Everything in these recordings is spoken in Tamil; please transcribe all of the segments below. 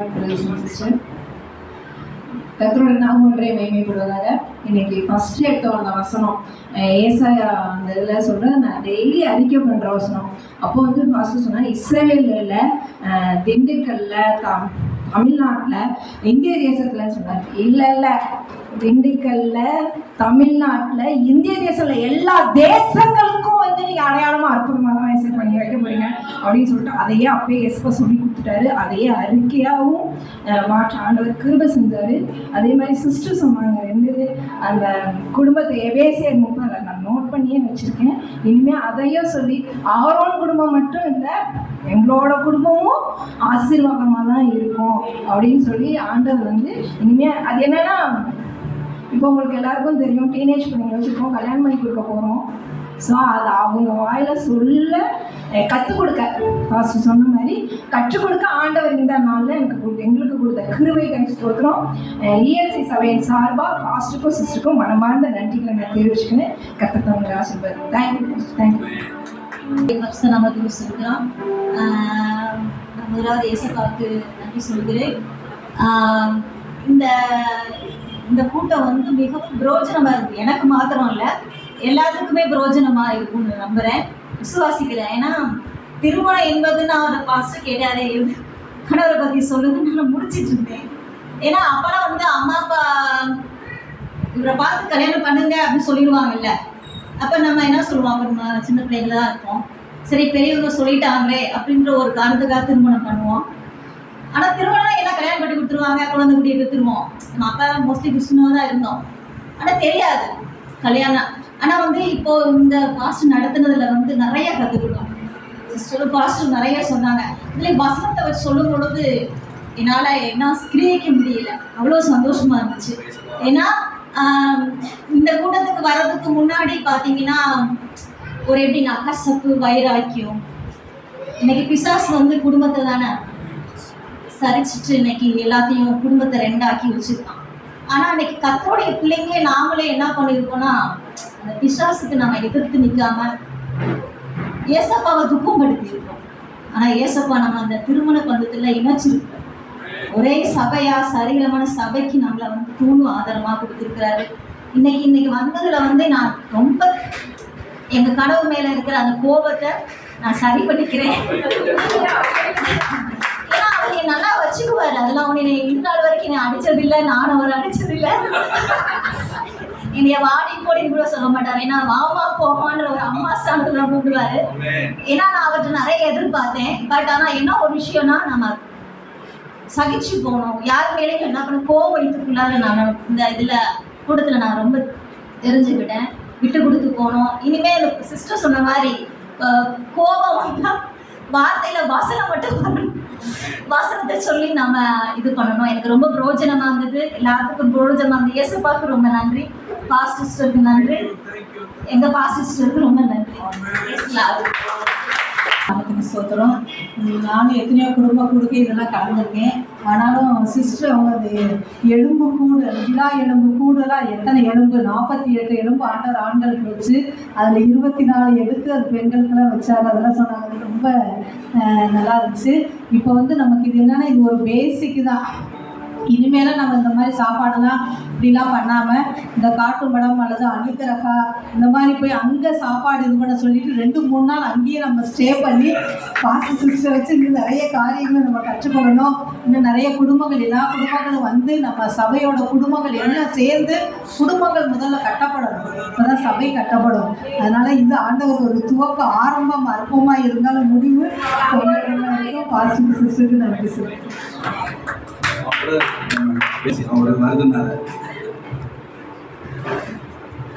சிஸ்டர் கத்தரோட நாம ஒன்றே மேம்படுவதாக இன்னைக்கு ஃபர்ஸ்ட் எடுத்த அந்த வசனம். ஏசாயா அந்த இதில் சொல்கிறேன் நான் டெய்லி அறிக்கை பண்ணுற வசனம். அப்போ வந்து ஃபர்ஸ்ட் சொன்னேன் இஸ்ரேலில் திண்டுக்கல்ல த தமிழ்நாட்டில் இந்திய தேசத்துலன்னு சொன்னார். இல்லை இல்லை. திண்டுக்கல்ல தமிழ்நாட்டில் இந்திய தேசத்தில் எல்லா தேசங்களுக்கும் வந்து நீங்கள் அடையாளமாக அற்புதமாக தான் பண்ணி வைக்க போறீங்க. அப்படின்னு சொல்லிட்டு அதையே அப்பயே எஸ்பா சொல்லி கொடுத்துட்டாரு. அதையே அறிக்கையாகவும் மாற்ற ஆண்டவர் கிருப செஞ்சாரு. அதே மாதிரி சிஸ்டர் சொன்னாங்க ரெண்டு அந்த குடும்பத்தை எபேசியர் அதை நான் நோட் பண்ணியே வச்சுருக்கேன். இனிமேல் அதையும் சொல்லி ஆரோன் குடும்பம் மட்டும் இல்லை எங்களோட குடும்பமும் ஆசீர்வாதமாக தான் இருக்கும் அப்படின்னு சொல்லி ஆண்டவர் வந்து இனிமேல் அது என்னன்னா இப்போ உங்களுக்கு எல்லாருக்கும் தெரியும் டீனேஜ் பிள்ளைங்க வச்சுருக்கோம் கல்யாணம் பண்ணி கொடுக்க போகிறோம் ஸோ அது அவங்க வாயில சொல்ல கற்றுக் கொடுக்க ஃபர்ஸ்ட் சொன்ன மாதிரி கற்றுக் கொடுக்க ஆண்டவர் இந்த நாளில் எனக்கு கொடுத்த எங்களுக்கு கொடுத்த கிருவை கணிச்சு கொடுக்குறோம் இஎல்சி சபையின் சார்பாக ஃபாஸ்ட்டுக்கும் சிஸ்டருக்கும் மனமார்ந்த நன்றிகளை நான் தெரிவிச்சுக்கிறேன். கற்றுத்தவங்க ஆசீர்வாதம். தேங்க்யூ தேங்க்யூ வருஷம் நம்ம தூசிருக்கிறோம் முதலாவது இயேசப்பாவுக்கு நன்றி சொல்கிறேன். இந்த இந்த கூட்டம் வந்து மிகவும் பிரோஜனமாக இருக்குது எனக்கு மாத்திரம் இல்லை. எல்லாத்துக்குமே பிரயோஜனமாக இருக்கும்னு நம்புகிறேன் விசுவாசிக்கிறேன் ஏன்னா திருமணம் என்பது நான் அதை பாஸ்ட்டு கேட்டாரே கணவரை பற்றி சொல்லுங்க நான் முடிச்சிட்டு இருந்தேன். ஏன்னா அப்பெல்லாம் வந்து அம்மா அப்பா இவரை பார்த்து கல்யாணம் பண்ணுங்க அப்படின்னு சொல்லிடுவாங்கல்ல. அப்போ நம்ம என்ன சொல்லுவோம் அப்போ நம்ம சின்ன பிள்ளைங்களா தான் இருப்போம். சரி பெரியவங்க சொல்லிட்டாங்களே அப்படின்ற ஒரு காரணத்துக்காக திருமணம் பண்ணுவோம். ஆனால் திருமணம் எல்லாம் கல்யாணம் பண்ணி கொடுத்துருவாங்க குழந்தை குட்டியை பெற்றுருவோம் நம்ம அப்பா மோஸ்ட்லி கிறிஸ்டினாக தான் இருந்தோம். ஆனால் தெரியாது. கல்யாணம் ஆனால் வந்து இப்போ இந்த பாஸ்ட் நடத்துனதுல வந்து நிறைய கற்றுக்கிட்டோம் சிஸ்டரும் பாஸ்டர் நிறைய சொன்னாங்க. இதுலேயும் வசனத்தை வச்சு சொல்லும் பொழுது என்னால் என்ன கிரகிக்க முடியல. அவ்வளோ சந்தோஷமா இருந்துச்சு. ஏன்னா இந்த கூட்டத்துக்கு வர்றதுக்கு முன்னாடி பார்த்தீங்கன்னா ஒரு எப்படின்னா கசப்பு வைராக்கியம். இன்னைக்கு பிசாஸ் வந்து குடும்பத்தை தானே சரிச்சிட்டு இன்னைக்கு எல்லாத்தையும் குடும்பத்தை ரெண்டாக்கி வச்சிருக்கான். ஆனால் அன்னைக்கு கத்தோடைய பிள்ளைங்களே நாமளே என்ன பண்ணியிருக்கோம்னா அந்த பிசாசுக்கு நம்ம எதிர்த்து நிற்காம ஏசப்பாவை துக்கம் படுத்தியிருக்கோம் ஆனால் ஏசப்பா நம்ம அந்த திருமண பந்தத்தில் இணைச்சிருக்கோம் ஒரே சபையா சரீரமான சபைக்கு நம்மளை வந்து தூணும் ஆதரமா கொடுத்துருக்கிறாரு. இன்னைக்கு இன்னைக்கு வந்ததுல வந்து நான் ரொம்ப எங்க கனவு மேல இருக்கிற அந்த கோபத்தை நான் சரி பண்ணிக்கிறேன் ஏன்னா அவர் என்னை நல்லா வச்சுக்குவாரு அதெல்லாம் அவன் என்னை இது நாள் வரைக்கும் இல்லை நான் நானும் அவர் அடிச்சதில்லை என்னைய வாடி போடின்னு கூட சொல்ல மாட்டார். ஏன்னா வாமா போமான்ற ஒரு அம்மா ஸ்தானத்துல கூப்பிடுவாரு ஏன்னா நான் அவர்கிட்ட நிறைய எதிர்பார்த்தேன். பட் ஆனா என்ன ஒரு விஷயம்னா நம்ம சகிச்சு போகணும். யார் மேலேயும் என்ன பண்ண கோவம் வைத்துக்குள்ளார நான் இந்த இதில் கூட்டத்தில் நான் ரொம்ப தெரிஞ்சுக்கிட்டேன். விட்டு கொடுத்து போகணும் இனிமேல் சிஸ்டர் சொன்ன மாதிரி கோபம் வந்தா வார்த்தையில வசனம் மட்டும் வரணும் வசனத்தை சொல்லி நம்ம இது பண்ணணும். எனக்கு ரொம்ப பிரோஜனமாக இருந்தது. எல்லாத்துக்கும் பிரோஜனமாக இருந்தது. இயேசுப்பாக்கு ரொம்ப நன்றி. பாஸ்ட் சிஸ்டருக்கு நன்றி. எங்கள் பாஸ்ட் சிஸ்டருக்கு ரொம்ப நன்றி. சோத்திரம். நானும் எத்தனையோ குடும்ப குடுக்க இதெல்லாம் கலந்துருக்கேன் ஆனாலும் சிஸ்டர் அவங்க அது எலும்பு கூடு விழா எலும்பு கூடெல்லாம் எத்தனை எலும்பு? நாற்பத்தி எட்டு எலும்பு ஆண்டவர் ஆண்களுக்கு வச்சு அதில் இருபத்தி நாலு எடுத்து அது பெண்களுக்கெல்லாம் வச்சாங்க அதெல்லாம் சொன்னாங்க. ரொம்ப நல்லா இருந்துச்சு. இப்போ வந்து நமக்கு இது என்னன்னா இது ஒரு பேசிக்கு தான். இனிமேல நம்ம இந்த மாதிரி சாப்பாடெல்லாம் இப்படிலாம் பண்ணாமல் இந்த காட்டு மடம் அல்லது அணுக்கரகா இந்த மாதிரி போய் அங்கே சாப்பாடு இது பண்ண சொல்லிட்டு ரெண்டு மூணு நாள் அங்கேயே நம்ம ஸ்டே பண்ணி பாசி சிஸ்டர் வச்சு இன்னும் நிறைய காரியங்கள் நம்ம கற்றுக்கொள்ளணும். இன்னும் நிறைய குடும்பங்கள் எல்லா குடும்பங்களும் வந்து நம்ம சபையோட குடும்பங்கள் எல்லாம் சேர்ந்து குடும்பங்கள் முதல்ல கட்டப்படணும். அப்பதான் சபை கட்டப்படும். அதனால் இந்த ஆண்டவர் ஒரு துவக்க ஆரம்பம் அற்பமாக இருந்தாலும் முடிவு. பாஸ்ட் சிஸ்டருக்கு நன்றி சார். பேசி அவங்களோட வருதுனால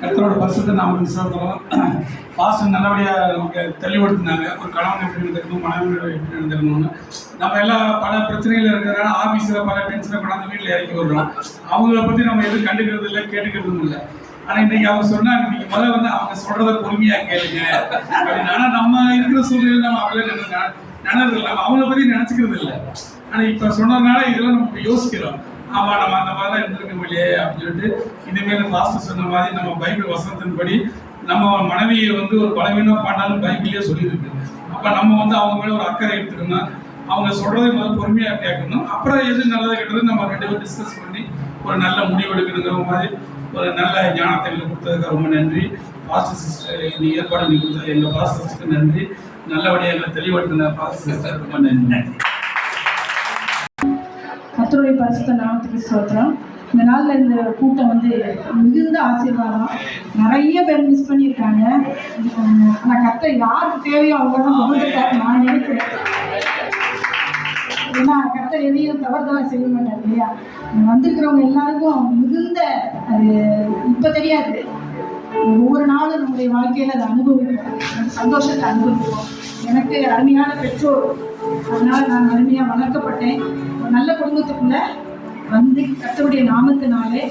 கர்த்தரோட பாசம் நல்லபடியாக நமக்கு தெளிவுபடுத்தினாங்க. ஒரு கணவன் எப்படி இருந்திருக்கணும் மனைவி எப்படி இருந்திருக்கணும்னு. நம்ம எல்லாம் பல பிரச்சனைகள் இருக்கிறனால ஆஃபீஸில் பல டென்ஷனை கொண்டாந்து வீட்டில் இறக்கி விடுறோம். அவங்கள பற்றி நம்ம எதுவும் கண்டுக்கிறது இல்லை கேட்டுக்கிறதும் இல்லை. ஆனால் இன்னைக்கு அவங்க சொன்னாங்க நீங்கள் முதல்ல வந்து அவங்க சொல்கிறத பொறுமையாக கேளுங்க. அப்படின்னு. ஆனால் நம்ம இருக்கிற சூழ்நிலை நம்ம அவங்களே நினைக்கிறேன் நினைறது இல்லை அவங்கள பற்றி நினச்சிக்கிறது இல்லை ஆனால் இப்போ சொன்னதுனால இதெல்லாம் நம்ம யோசிக்கிறோம். ஆமா நம்ம அந்த மாதிரிலாம் இருந்திருக்க முடியே அப்படின்னு சொல்லிட்டு இனிமேல் பாஸ்டர் சொன்ன மாதிரி நம்ம பைபிள் வசனத்தின்படி நம்ம மனைவியை வந்து ஒரு பலவீனம் பண்ணாலும் பைபிளே சொல்லியிருக்கு. அப்போ நம்ம வந்து அவங்க மேலே ஒரு அக்கறை எடுத்துக்கணும். அவங்க சொல்றதை முதல்ல பொறுமையா கேட்கணும். அப்புறம் எது நல்லது கெட்டது நம்ம ரெண்டு பேரும் டிஸ்கஸ் பண்ணி ஒரு நல்ல முடிவு எடுக்கணுங்கிற மாதிரி ஒரு நல்ல ஞானத்தை கொடுத்ததுக்கு ரொம்ப நன்றி. பாஸ்டர் சிஸ்டர் நீ ஏற்பாடு நீ கொடுத்த எங்கள் பாஸ்டர்ஸ்க்கு நன்றி. நல்லபடியாக எங்களை தெளிவடுத்தின பாஸ்டர் ரொம்ப நன்றி. கத்தருடைய பரிசுத்த நாமத்துக்கு சொல்கிறோம் இந்த நாளில் இந்த கூட்டம் வந்து மிகுந்த ஆசீர்வாதம். நிறைய பேர் மிஸ் பண்ணியிருக்காங்க. நான் கத்த யாருக்கு தேவையோ அவங்க தான் வந்துட்டாரு நான் நினைக்கிறேன். ஏன்னா கத்த எதையும் தவறுதலாக செய்ய மாட்டார் இல்லையா? வந்திருக்கிறவங்க எல்லாருக்கும் மிகுந்த அது இப்போ தெரியாது. ஒவ்வொரு நாளும் நம்முடைய வாழ்க்கையில் அதை அனுபவிப்போம் அந்த சந்தோஷத்தை அனுபவிப்போம் எனக்கு அருமையான பெற்றோர். அதனால நான் அருமையாக வளர்க்கப்பட்டேன். ஒரு நல்ல குடும்பத்துக்குள்ள வந்து கத்தருடைய நாமத்தினாலே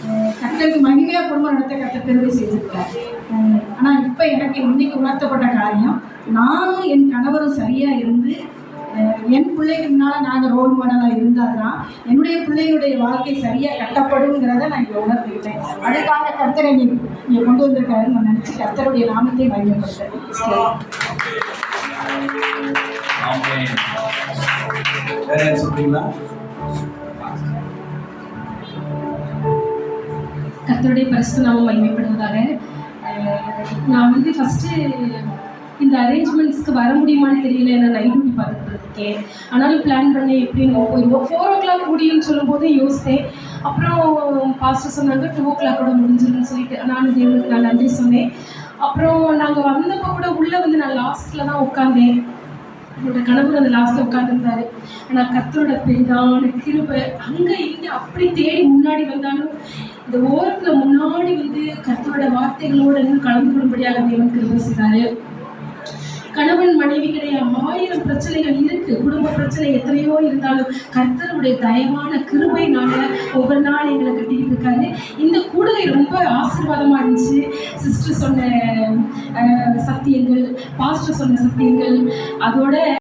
கத்தருக்கு கர்த்தருக்கு மகிமையாக குடும்பம் நடத்த கர்த்தர் பெருமை செய்திருக்கிறார். ஆனா இப்போ எனக்கு இன்னைக்கு உணர்த்தப்பட்ட காரியம் நானும் என் கணவரும் சரியா இருந்து என் பிள்ளைக்கு முன்னால் நாங்கள் ரோல் மாடலாக இருந்தால் தான் என்னுடைய பிள்ளைகளுடைய வாழ்க்கை சரியாக கட்டப்படுங்கிறத நான் இங்கே உணர்ந்துக்கிட்டேன். அதுக்காக கத்தரை நீ இங்கே கொண்டு வந்திருக்காருன்னு நான் நினச்சி கர்த்தருடைய நாமத்தை யாரும் சொல்றீங்களா? கர்த்தருடைய பரிசு நாம மகிமைப்படுவதாக. நான் வந்து ஃபஸ்ட்டு இந்த அரேஞ்ச்மெண்ட்ஸ்க்கு வர முடியுமான்னு தெரியல நான் நைட் பார்த்துட்டு இருக்கேன் ஆனாலும் பிளான் பண்ணி எப்படின்னு போயிடுவோம் ஃபோர் ஓ கிளாக் முடியும்னு சொல்லும்போது யோசித்தேன். அப்புறம் பாஸ்டர் சொன்னாங்க டூ ஓ கிளாக்கோட முடிஞ்சிரும்னு சொல்லிட்டு. நானும் தேவனுக்கு நான் நன்றி சொன்னேன். அப்புறம் நாங்கள் வந்தப்போ கூட உள்ளே வந்து நான் லாஸ்ட்டில் தான் உட்காந்தேன் என்னோட கணவர் அந்த லாஸ்ட்டில் உட்காந்துருந்தாரு ஆனால் கத்தரோட பெரிதான கிருபை அங்கே இங்கே அப்படி தேடி முன்னாடி வந்தாலும் இந்த ஓரத்தில் முன்னாடி வந்து கத்தரோட வார்த்தைகளோட இன்னும் கலந்து கொள்ளும்படியாக தேவன் கிருபை செய்தாரு. கணவன் மனைவி கிடையாது ஆயிரம் பிரச்சனைகள் இருக்கு. குடும்ப பிரச்சனை எத்தனையோ இருந்தாலும் கர்த்தருடைய தயவான கிருபைனால ஒவ்வொரு நாள் எங்களை கட்டிக்கிட்டு இருக்காரு இந்த கூடுகை ரொம்ப ஆசீர்வாதமா இருந்துச்சு. சிஸ்டர் சொன்ன சத்தியங்கள் பாஸ்டர் சொன்ன சத்தியங்கள் அதோட